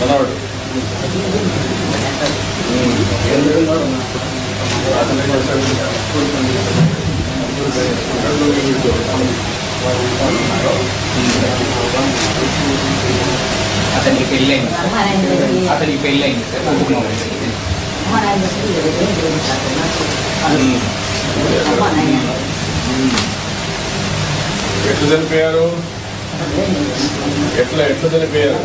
మనవాడు అతనికి పెళ్ళైంది. అతనికి పెళ్ళైంది. ఎట్లా చనిపోయారు? ఎట్లా ఎట్లా చనిపోయారు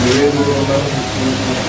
మీరేం ఉన్నారు ఇంటి ఉంది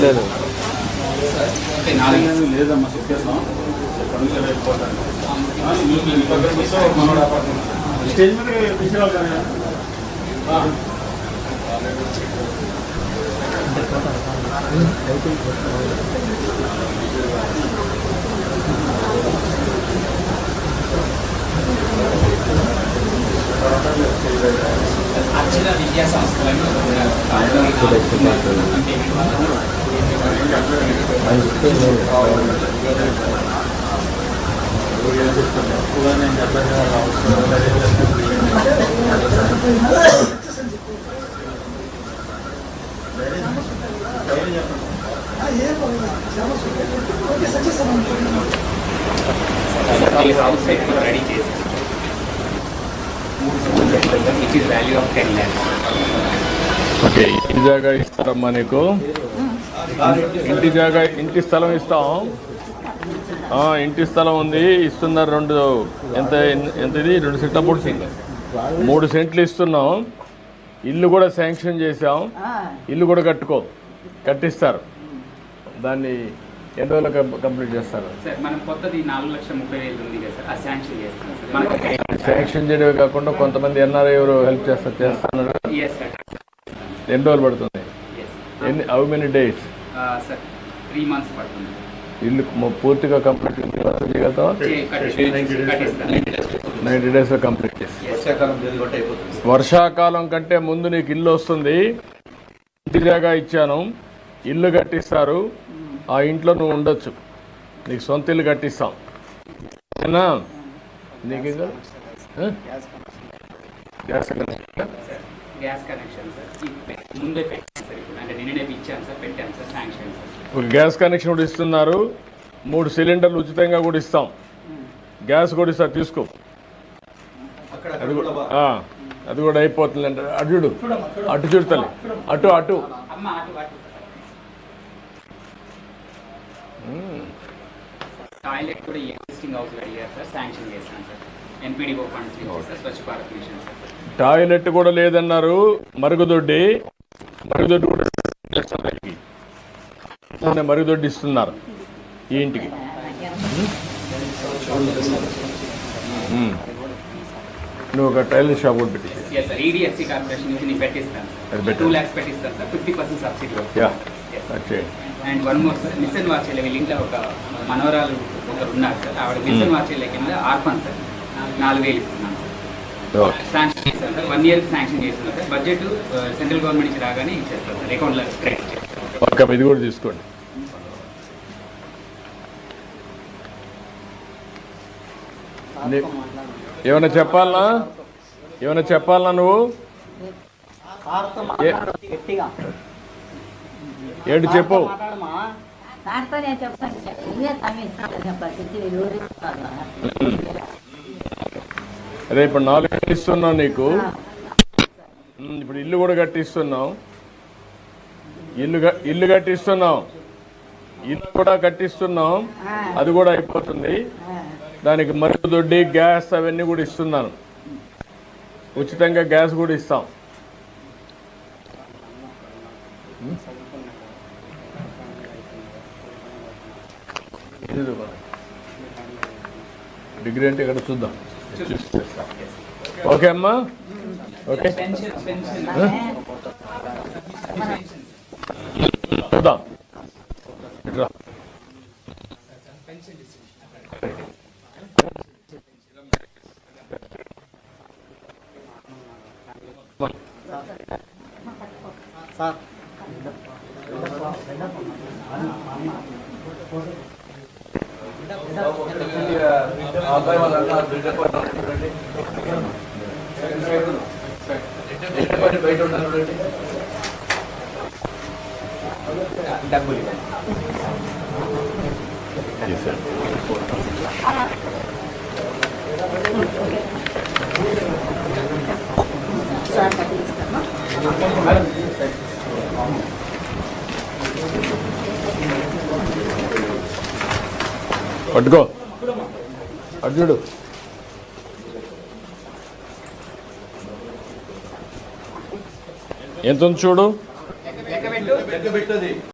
లేదు లేదమ్మా చెప్పేస్తాం స్టేజ్ మీద తీసుకురావాలి కానీ హౌస్ సైట్ రెడీ చేసి it is value of ten lakhs okay ఇంటి జాగా ఇస్తారమ్మా నీకు. ఇంటి జాగా ఇంటి స్థలం ఇస్తాం. ఆ, ఇంటి స్థలం ఉంది ఇస్తున్నారు రెండు. ఎంత ఎంత ఇది? రెండు సెంట్ల మూడు సెంట్లు. మూడు సెంట్లు ఇస్తున్నాం. ఇల్లు కూడా శాంక్షన్ చేసాం ఇల్లు కూడా కట్టుకో కట్టిస్తారు. దాన్ని ఎన్ని రోజులు కంప్లీట్ చేస్తారు? శాంక్షన్ చేయడమే కాకుండా కొంతమంది ఎన్ఆర్ఐ ఎవరు హెల్ప్ చేస్తారు చేస్తున్నారు? ఎన్ని రోజులు పడుతుంది? ఎన్ని how many days three months పడుతుంది. ఇల్లు పూర్తిగా కంప్లీట్ చేయగలుగుతావా? చే- కట్టిస్తాం. కట్టిస్తాం. నైంటీ డేస్లో కంప్లీట్ చేసి. వర్షాకాలం కంటే ముందు నీకు ఇల్లు వస్తుంది. ఇంటి జాగా ఇచ్చాను. ఇల్లు కట్టిస్తారు. ఆ ఇంట్లో నువ్వు ఉండొచ్చు. నీకు సొంత ఇల్లు కట్టిస్తాం. నీకు? Gas connection? Gas connection sir. ముందే పెట్టాం సార్ ఇప్పుడు. అంటే నిన్ననే ఇచ్చాను సార్ పెట్టాను sir sanction sir. Gas connection కూడా ఇస్తున్నారు. మూడు సిలిండర్లు ఉచితంగా కూడా ఇస్తాం. గ్యాస్ కూడా ఇస్తారు తీసుకో. అక్కడ అది అది కూడా అయిపోతుంది అంటే అటు చూడు అటు చూడతలే అటు అటు. అమ్మ అటు అటు. టాయిలెట్ కూడా ఎగ్జిస్టింగ్ హౌస్ అడిగారు సార్ శాంక్షన్ చేస్తాను సార్. ఎన్పీడీఓ ఫండ్స్ నుంచి స్వచ్ఛ భారత్ మిషన్ టాయిలెట్ కూడా లేదన్నారు. మరుగుదొడ్డి. మరుగుదొడ్డి కూడా మరుగుదొడ్డి ఇస్తున్నారు ఈ ఇంటికి. నువ్వు ఒక టైలర్ షాప్ కూడా పెట్టి. ఈడిఎఫ్సి కార్పొరేషన్ నుంచి నేను పెట్టిస్తాను. టూ ల్యాక్స్ పెట్టిస్తాను sir fifty percent subsidy. Okay and one more sir mission వాచెల్ వీళ్ళ ఇంట్లో ఒక మనవరాలు ఒకరు ఉన్నారు సార్ ఆవిడ మిషన్ వాచెల్ కింద ఆర్ఫన్ సార్ నాలుగు వేలు ఇస్తున్నాను శాంక్షన్ చేశాను సార్. వన్ ఇయర్ శాంక్షన్ చేస్తున్నాను సార్. బడ్జెట్ సెంట్రల్ గవర్నమెంట్ నుంచి రాగానే ఇచ్చేస్తాను సార్. అకౌంట్లో క్రెడిట్ చేస్తాను ఇది కూడా తీసుకోండి. నీ- ఏమైనా చెప్పాలనా? ఏమైనా చెప్పాలనా నువ్వు? ఏంటి చెప్పు. సార్తో నేను చెప్తాను? అదే ఇప్పుడు నాలుగు ఇస్తున్నాం నీకు. ఇప్పుడు ఇల్లు కూడా కట్టిస్తున్నాం ఇల్లు ఇల్లు కట్టిస్తున్నాం ఇల్లు కూడా కట్టిస్తున్నాం. అది కూడా అయిపోతుంది. దానికి మరుగుదొడ్డి గ్యాస్ అవన్నీ కూడా ఇస్తున్నాను. ఉచితంగా గ్యాస్ కూడా ఇస్తాం. డిగ్రీ అంటే ఇక్కడ చూద్దాం. ఓకే అమ్మా. ఓకే. చూద్దాం. ఇట్రా. బయట ఉన్నారు చూడండి డబ్బులు చేశాను సార్ పట్టుకో. అటు ఎంత ఉంది చూడు?